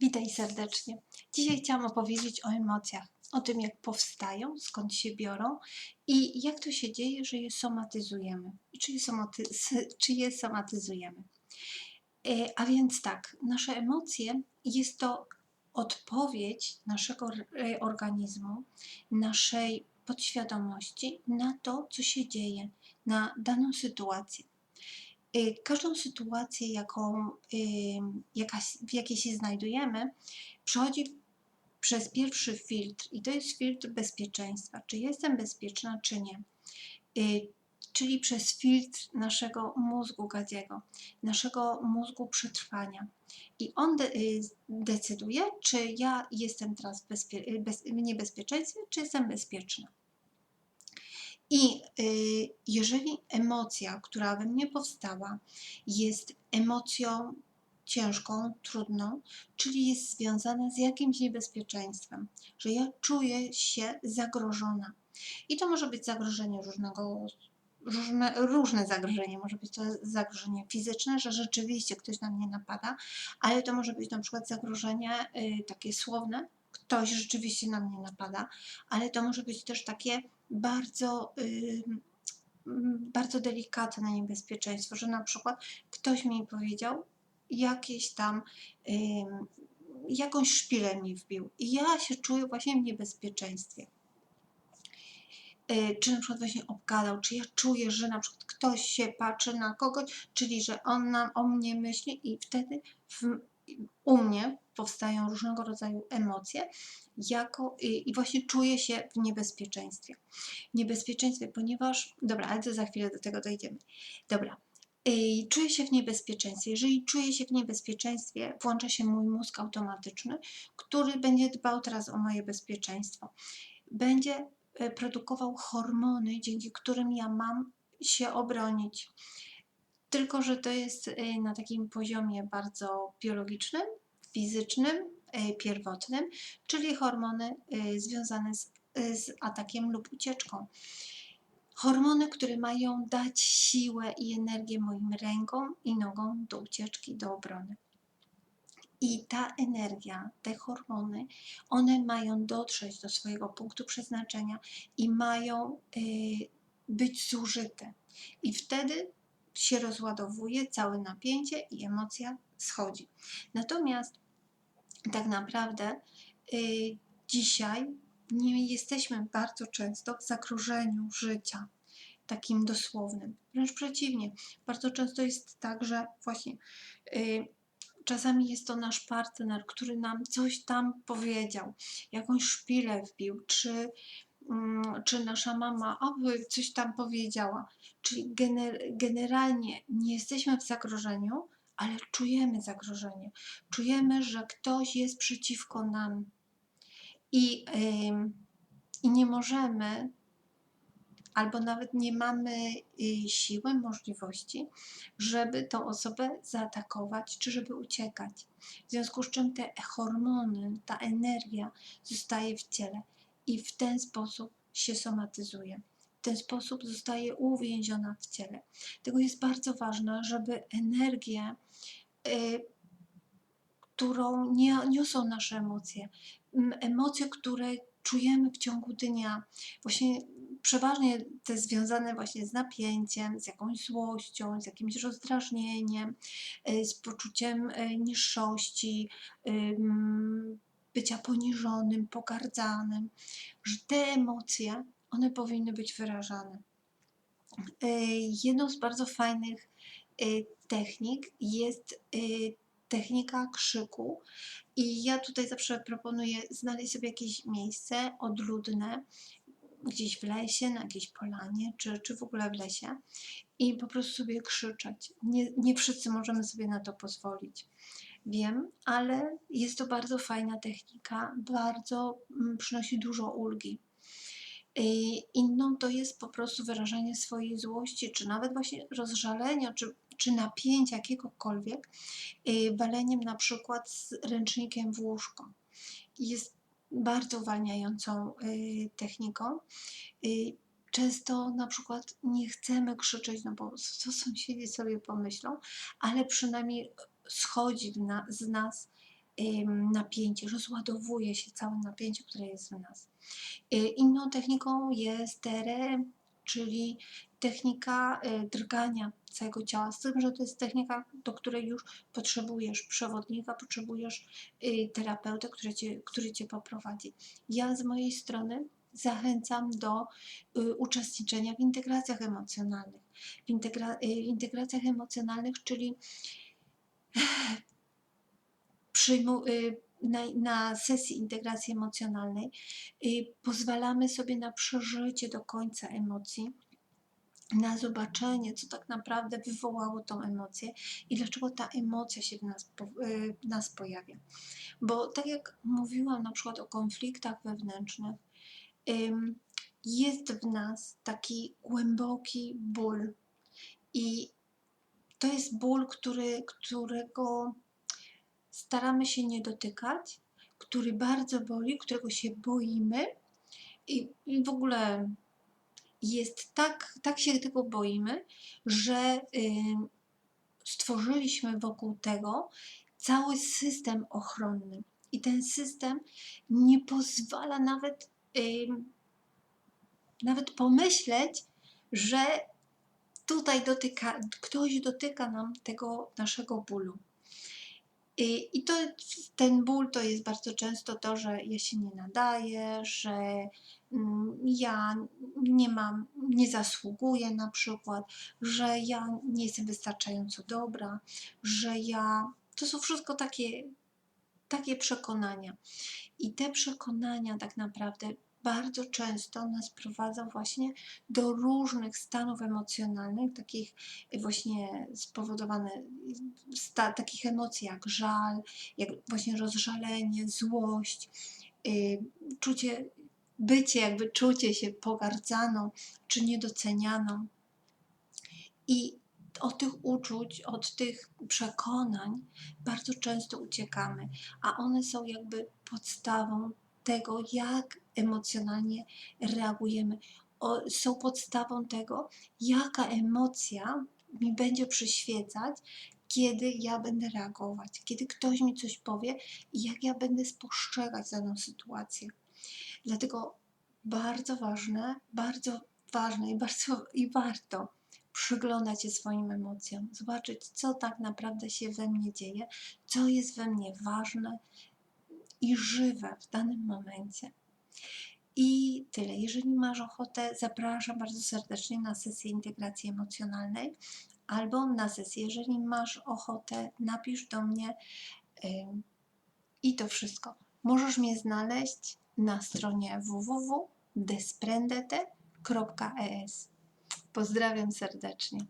Witaj serdecznie. Dzisiaj chciałam opowiedzieć o emocjach, o tym jak powstają, skąd się biorą i jak to się dzieje, że je somatyzujemy i czy je, somaty, czy je somatyzujemy. E, A więc tak, nasze emocje jest to odpowiedź naszego e, organizmu, naszej podświadomości na to, co się dzieje, na daną sytuację. Y, Każdą sytuację, jaką, y, w jakiej się znajdujemy, przechodzi przez pierwszy filtr, i to jest filtr bezpieczeństwa. Czy jestem bezpieczna, czy nie. Y, Czyli przez filtr naszego mózgu gadziego, naszego mózgu przetrwania. I on de, decyduje, czy ja jestem teraz w, bez, niebezpieczeństwie, czy jestem bezpieczna. I y, jeżeli emocja, która we mnie powstała, jest emocją ciężką, trudną, czyli jest związana z jakimś niebezpieczeństwem, że ja czuję się zagrożona. I to może być zagrożenie różnego, różne, różne zagrożenie. Może być to zagrożenie fizyczne, że rzeczywiście ktoś na mnie napada, ale to może być na przykład zagrożenie y, takie słowne, ktoś rzeczywiście na mnie napada, ale to może być też takie bardzo, mm, bardzo delikatne niebezpieczeństwo, że na przykład ktoś mi powiedział jakieś tam, ym, jakąś szpilę mi wbił i ja się czuję właśnie w niebezpieczeństwie. Y, Czy na przykład właśnie obgadał, czy ja czuję, że na przykład ktoś się patrzy na kogoś, czyli że on nam o mnie myśli i wtedy w, u mnie powstają różnego rodzaju emocje jako, i, i właśnie czuję się w niebezpieczeństwie. Niebezpieczeństwie, ponieważ, dobra, ale to za chwilę do tego dojdziemy. Dobra, y, czuję się w niebezpieczeństwie. Jeżeli czuję się w niebezpieczeństwie, włącza się mój mózg automatyczny, który będzie dbał teraz o moje bezpieczeństwo. Będzie y, produkował hormony, dzięki którym ja mam się obronić. Tylko, że to jest y, na takim poziomie bardzo biologicznym, fizycznym, y, pierwotnym, czyli hormony y, związane z, y, z atakiem lub ucieczką. Hormony, które mają dać siłę i energię moim rękom i nogom do ucieczki, do obrony. I ta energia, te hormony, one mają dotrzeć do swojego punktu przeznaczenia i mają y, być zużyte. I wtedy się rozładowuje całe napięcie i emocja schodzi. Natomiast tak naprawdę y, dzisiaj nie jesteśmy bardzo często w zagrożeniu życia takim dosłownym. Wręcz przeciwnie, bardzo często jest tak, że właśnie y, czasami jest to nasz partner, który nam coś tam powiedział, jakąś szpilę wbił, czy, mm, czy nasza mama o, coś tam powiedziała. Czyli gener, generalnie nie jesteśmy w zagrożeniu, ale czujemy zagrożenie. Czujemy, że ktoś jest przeciwko nam i, ym, i nie możemy, albo nawet nie mamy y, siły, możliwości, żeby tą osobę zaatakować, czy żeby uciekać. W związku z czym te hormony, ta energia zostaje w ciele i w ten sposób się somatyzuje. Ten sposób zostaje uwięziona w ciele. Dlatego jest bardzo ważne, żeby energię, y, którą nie, niosą nasze emocje, emocje, które czujemy w ciągu dnia, właśnie przeważnie te związane właśnie z napięciem, z jakąś złością, z jakimś rozdrażnieniem, y, z poczuciem y, niższości, bycia poniżonym, pogardzanym, że te emocje, one powinny być wyrażane. Y, Jedną z bardzo fajnych y, technik jest y, technika krzyku. I ja tutaj zawsze proponuję znaleźć sobie jakieś miejsce odludne, gdzieś w lesie, na jakiejś polanie, czy, czy w ogóle w lesie i po prostu sobie krzyczeć. Nie, nie wszyscy możemy sobie na to pozwolić. Wiem, ale jest to bardzo fajna technika, bardzo mm, przynosi dużo ulgi. Y, Inną to jest po prostu wyrażanie swojej złości, czy nawet właśnie rozżalenia, czy, czy napięcia jakiegokolwiek, y, waleniem na przykład z ręcznikiem w łóżko. Jest bardzo uwalniającą y, techniką. Y, Często na przykład nie chcemy krzyczeć, no bo co sąsiedzi sobie pomyślą, ale przynajmniej schodzi na, z nas napięcie, rozładowuje się całe napięcie, które jest w nas. Y, Inną techniką jest DRM, czyli technika y, drgania całego ciała, z tym, że to jest technika, do której już potrzebujesz przewodnika, potrzebujesz y, terapeutę, który cię, który cię poprowadzi. Ja z mojej strony zachęcam do uczestniczenia w integracjach emocjonalnych. W, integra- w integracjach emocjonalnych, czyli przyjmu, y, na, na sesji integracji emocjonalnej y, pozwalamy sobie na przeżycie do końca emocji, na zobaczenie, co tak naprawdę wywołało tą emocję i dlaczego ta emocja się w nas, y, w nas pojawia. Bo tak jak mówiłam na przykład o konfliktach wewnętrznych, jest w nas taki głęboki ból i to jest ból, który, którego staramy się nie dotykać, który bardzo boli, którego się boimy i, w ogóle jest tak, tak się tego boimy, że stworzyliśmy wokół tego cały system ochronny. I ten system nie pozwala nawet, nawet pomyśleć, że tutaj dotyka, ktoś dotyka nam tego naszego bólu. I, to, ten ból to jest bardzo często to, że ja się nie nadaję, że mm, ja nie mam, nie zasługuję na przykład, że ja nie jestem wystarczająco dobra, że ja. To są wszystko takie, takie przekonania. I te przekonania tak naprawdę bardzo często nas prowadzą właśnie do różnych stanów emocjonalnych, takich właśnie spowodowane sta, takich emocji jak żal, jak właśnie rozżalenie, złość, y, czucie, bycie, jakby czucie się pogardzaną czy niedocenianą. I od tych uczuć, od tych przekonań bardzo często uciekamy, a one są jakby podstawą tego, jak emocjonalnie reagujemy. O, są podstawą tego, jaka emocja mi będzie przyświecać, kiedy ja będę reagować, kiedy ktoś mi coś powie i jak ja będę spostrzegać daną sytuację. Dlatego bardzo ważne, bardzo ważne i, bardzo, i warto przyglądać się swoim emocjom, zobaczyć, co tak naprawdę się we mnie dzieje, co jest we mnie ważne i żywe w danym momencie. I tyle. Jeżeli masz ochotę, zapraszam bardzo serdecznie na sesję integracji emocjonalnej albo na sesję, jeżeli masz ochotę, napisz do mnie i to wszystko. Możesz mnie znaleźć na stronie www.desprendete.es. Pozdrawiam serdecznie.